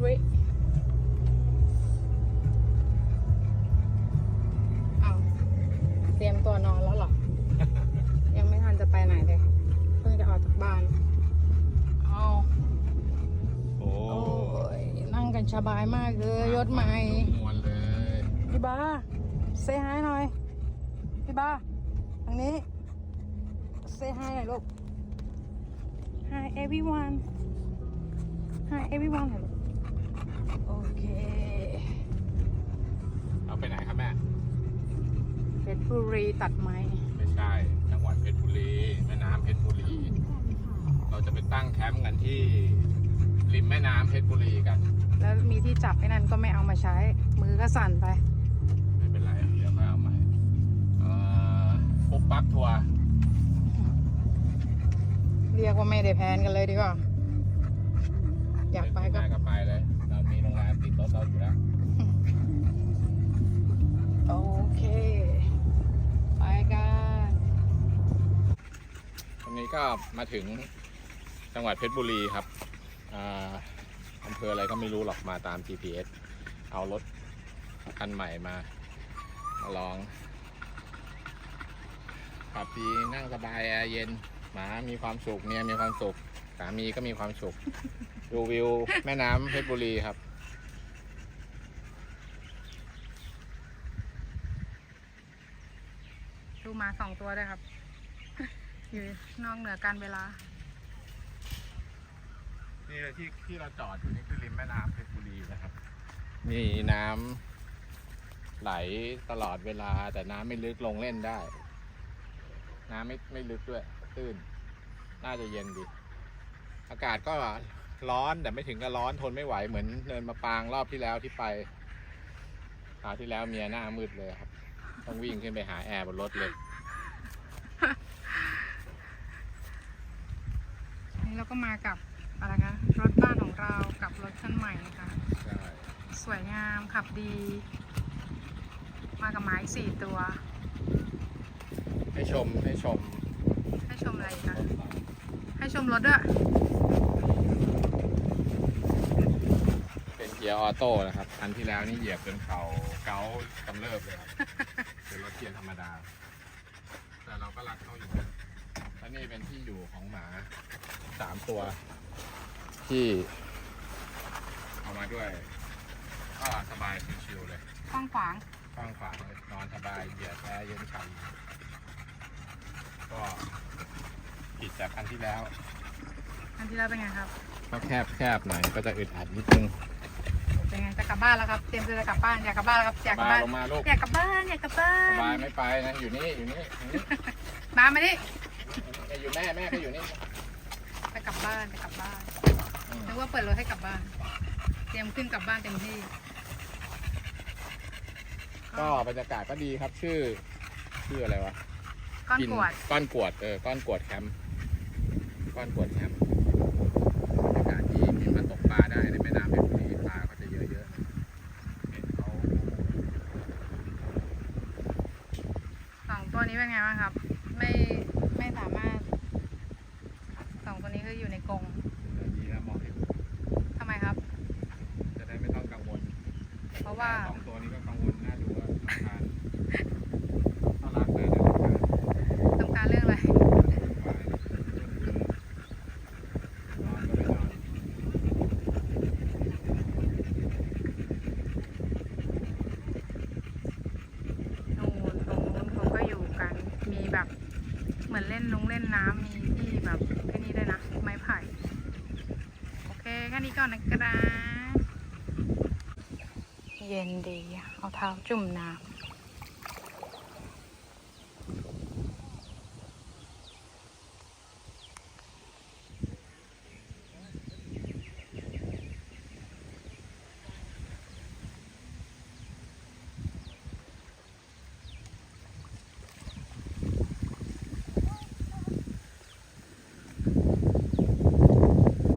ไว้เอเตรียมตัวนอนแล้วหรอ ยังไม่ทันจะไปไหนเลย เพิ่งจะออกจากบ้าน เอาโอ้ยนั่งกันสบายมากเลยยศใหม่ มวนเลย พี่บ้าเซฮายหน่อย พี่บ้าทางนี้เซฮายหน่อยลูก Hi everyone Hi everyone เคเอาไปไหนครับแม่ เพชรบุรีตัดไม้ไม่ใช่ จังหวัดเพชรบุรีแม่น้ำเพชรบุรี เราจะไปตั้งแคมป์กันที่ริมแม่น้ำเพชรบุรีกัน แล้วมีที่จับไอ้นั่นก็ไม่เอามาใช้ มือก็สั่นไป ไม่เป็นไรเดี๋ยวค่อยเอาใหม่เอ่อปุ๊บปั๊บทัวร์เรียกว่าไม่ได้แพลนกันเลยดีกว่า อยากไปก็ ม่ก็ไปเลยามีโรงแรมติดรถเราอยู่แล้วโอเค ไปกันตรงนี้ก็มาถึงจังหวัดเพชรบุรีครับอ่าอำเภออะไรก็ไม่รู้หรอกมาตาม GPS เอารถคันใหม่มามาลองขับดีนั่งสบายแอร์เย็น หมามีความสุขเมียมีความสุขสามีก็มีความสุข ดูวิวแม่น้ำเพชรบุรีครับ ดูหมาสองตัวด้วยครับ อยู่นอกเหนือการเวลา นี่เลยที่ที่เราจอดอยู่นี่คือริมแม่น้ำเพชรบุรีนะครับ มีน้ำไหลตลอดเวลา แต่น้ำไม่ลึกลงเล่นได้ น้ำไม่ไม่ลึกด้วยตื้น น่าจะเย็นดี อากาศก็ร้อนแต่ไม่ถึงกับร้อนทนไม่ไหวเหมือนเนินมาปางรอบที่แล้วที่ไปคราวที่แล้วเมียหน้ามืดเลยครับ ต้องวิ่งขึ้นไปหาแอร์บนรถเลย นี่เราก็มากับอะไรคะรถบ้านของเรากับรถคันใหม่นะคะใช่สวยงามขับดี มากับหมาอีกสี่ตัว ให้ชมให้ชมให้ชมอะไรอีกคะให้ชมรถด้วย เป็นเกียร์ออโต้นะครับ อันที่แล้วนี่เหยียบจนเขาเกากำเริบเลยครับเป็นรถเกียร์ธรรมดา แต่เราก็รักเขาอยู่นะและนี่เป็นที่อยู่ของหมาสามตัว ที่เอามาด้วยก็สบายชิวๆเลยกว้างขวางกว้างขวางเลยนอนสบายเหยียดแอร์เย็นฉ่ำก็ผิดจากคันที่แล้ว อันที่แล้วเป็นไงครับ ก็แคบแคบๆหน่อยก็จะอึดอัดนิดนึง เป็นไงจะกลับบ้านแล้วครับ เตรียมตัวจะกลับบ้านอยากกลับบ้านแล้วครับอยากกลับมาบ้านลงมาลูกอยากกลับบ้านอยากกลับบ้าสนบายไม่ไปนะอยู่นี่อยู่นี่อยู่นี่มามาดิอยู่แม่แม่ก็อยู่นี่จะกลับบ้านจะกลับบ้านอืมนึกว่าเปิดรถให้กลับบ้าน เตรียมขึ้นกลับบ้านเต็มที่ก็บรรยากาศก็ดีครับชื่อ ชื่ออะไรวะก้อนกวดก้อนกวดเออก้อนกวดแคมป์ก้อนกวดแคมป์ บรรยากาศดี มีมาตกปลาได้ในแม่น้ำเพชรบุรีปลาก็จะเยอะๆ เห็นเขา สองตัวนี้ เป็นไงบ้างครับ ไม่ไม่สามารถสองตัวนี้คืออยู่ในกรงดีแล้วมองเห็นทำไมครับ จะได้ไม่ต้องกังวลเพราะว่า สองตัวนี้ก็กังวลน่าดูว่ารำคาญน่ารักเลยนะรำคาญ ทำการเรื่องอะไร นู่นตรงนู้นเขาก็อยู่กัน มีแบบ เห มือนเล่นนุ้งเล่นน้ำมีที่แบบแค่นี้ด้วยนะ ไม้ไผ่ โอเคแค่นี้ก่อนนะกระดาเย็นดี เอาเท้าจุ่มน้ำ